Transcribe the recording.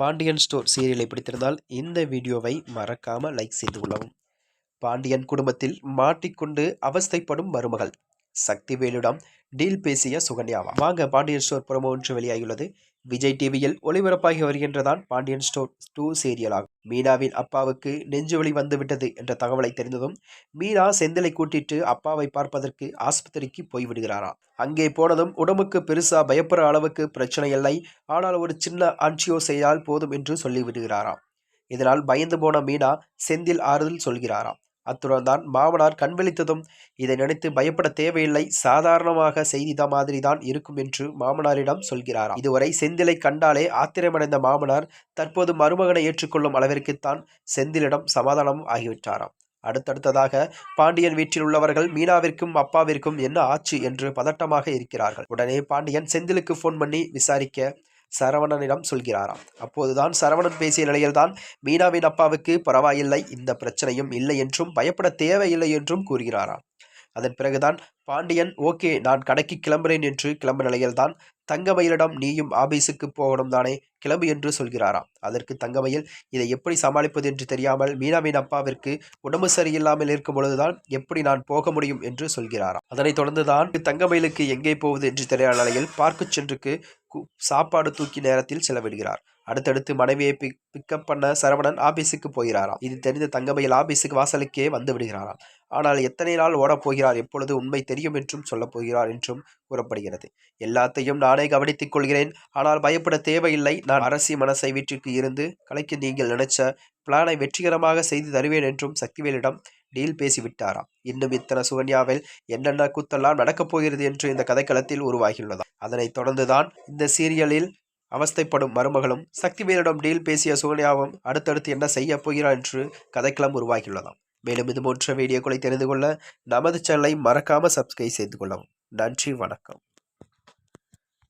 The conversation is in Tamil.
பாண்டியன் ஸ்டோர் சீரியலை பிடித்திருந்தால் இந்த வீடியோவை மறக்காம லைக் செய்து கொள்ளவும். பாண்டியன் குடும்பத்தில் மாட்டிக்கொண்டு அவஸ்தைப்படும் மருமகள் சக்திவேலிடம் டீல் பேசிய சுகன்யாவா. வாங்க பாண்டியன் ஸ்டோர் புறமோ ஒன்று வெளியாகியுள்ளது. விஜய் டிவியில் ஒளிபரப்பாகி வருகின்றதான் பாண்டியன் ஸ்டோர் டூ சீரியல் ஆகும் மீனாவின் அப்பாவுக்கு நெஞ்சுவலி வந்துவிட்டது என்ற தகவலை தெரிந்ததும் மீனா செந்திலை கூட்டிட்டு அப்பாவை பார்ப்பதற்கு ஆஸ்பத்திரிக்கு போய்விடுகிறாராம் அங்கே போனதும் உடம்புக்கு பெருசா பயப்படுற அளவுக்கு பிரச்சனை இல்லை ஆனால் ஒரு சின்ன ஆன்சியோ செய்தால் போதும் என்று சொல்லிவிடுகிறாராம். இதனால் பயந்து போன மீனா செந்தில் ஆறுதல் சொல்கிறாராம். அத்துடன் தான் மாமனார் கண்விழித்ததும் இதை நினைத்து பயப்பட தேவையில்லை. சாதாரணமாக செய்தி மாதிரி தான் இருக்கும் என்று மாமனாரிடம் சொல்கிறாராம். இதுவரை செந்திலை கண்டாலே ஆத்திரமடைந்த மாமனார் தற்போது மருமகனை ஏற்றுக்கொள்ளும் அளவிற்குத்தான் செந்திலிடம் சமாதானம் ஆகிவிட்டாராம். அடுத்தடுத்ததாக பாண்டியன் வீட்டில் உள்ளவர்கள் மீனாவிற்கும் அப்பாவிற்கும் என்ன ஆச்சு என்று பதட்டமாக இருக்கிறார்கள். உடனே பாண்டியன் செந்திலுக்கு ஃபோன் பண்ணி விசாரிக்க சரவணனிடம் சொல்கிறாராம். அப்போதுதான் சரவணன் பேசிய நிலையில்தான் மீனாவின் அப்பாவுக்கு பரவாயில்லை இந்த பிரச்சனையும் இல்லை என்றும் பயப்பட தேவையில்லை என்றும் கூறுகிறாராம். அதன் பிறகுதான் பாண்டியன் ஓகே நான் கடைக்கு கிளம்புறேன் என்று கிளம்ப நிலையில்தான் தங்கமயிலிடம் நீயும் ஆபீஸுக்கு போகணும் தானே கிளம்பு என்று சொல்கிறாராம். அதற்கு தங்கமயில் இதை எப்படி சமாளிப்பது என்று தெரியாமல் மீனாவின் அப்பாவிற்கு உடம்பு சரியில்லாமல் இருக்கும் பொழுதுதான் எப்படி நான் போக முடியும் என்று சொல்கிறாராம். அதனைத் தொடர்ந்துதான் தங்கமயிலுக்கு எங்கே போவது என்று தெரியாத நிலையில் பார்க்கு சென்றுக்கு சாப்பாடு தூக்கி நேரத்தில் செலவிடுகிறார். அடுத்தடுத்து மனைவியை பிக் பிக்கப் பண்ண சரவணன் ஆபீஸுக்கு போகிறாராம். இது தெரிந்த தங்கமையில் ஆபீஸுக்கு வாசலுக்கே வந்து விடுகிறாராம். ஆனால் எத்தனை நாள் ஓடப்போகிறார் எப்பொழுது உண்மை தெரியும் என்றும் சொல்லப் போகிறார் என்றும் கூறப்படுகிறது. எல்லாத்தையும் நானே கவனித்துக் கொள்கிறேன். ஆனால் பயப்பட தேவையில்லை. நான் அரசி மனசை வீட்டிற்கு இருந்து கலைக்கு நீங்கள் நினைச்ச பிளானை வெற்றிகரமாக செய்து தருவேன் என்றும் சக்திவேலிடம் டீல் பேசிவிட்டாராம். இன்னும் இத்தனை சுகன்யாவில் என்னென்ன கூத்தெல்லாம் நடக்கப் போகிறது என்று இந்த கதைக்களத்தில் உருவாகியுள்ளதாம் அதனைத் தொடர்ந்துதான் இந்த சீரியலில் அவஸ்தைப்படும் மருமகளும் சக்திவேலிடம் டீல் பேசிய சுகன்யாவும் அடுத்தடுத்து என்ன செய்ய போகிறார் என்று கதைக்களம் உருவாகியுள்ளதாம். மேலும் இது போன்ற வீடியோக்களை தெரிந்து கொள்ள நமது சேனலை மறக்காமல் சப்ஸ்கிரைப் செய்து கொள்ளவும். நன்றி வணக்கம்.